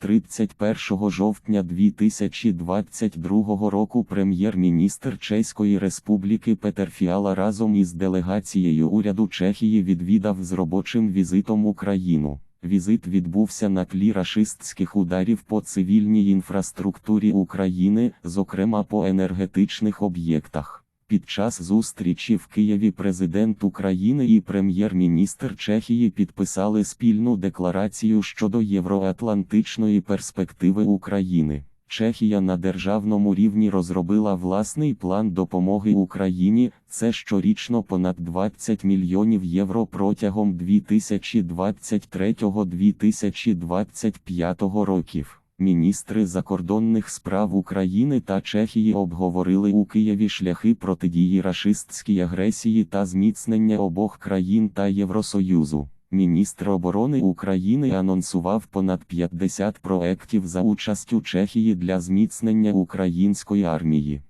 31 жовтня 2022 року прем'єр-міністр Чеської Республіки Петер Фіала разом із делегацією уряду Чехії відвідав з робочим візитом Україну. Візит відбувся на тлі рашистських ударів по цивільній інфраструктурі України, зокрема по енергетичних об'єктах. Під час зустрічі в Києві президент України і прем'єр-міністр Чехії підписали спільну декларацію щодо євроатлантичної перспективи України. Чехія на державному рівні розробила власний план допомоги Україні. Це щорічно понад 20 мільйонів євро протягом 2023-2025 років. Міністри закордонних справ України та Чехії обговорили у Києві шляхи протидії рашистській агресії та зміцнення обох країн та Євросоюзу. Міністр оборони України анонсував понад 50 проєктів за участю Чехії для зміцнення української армії.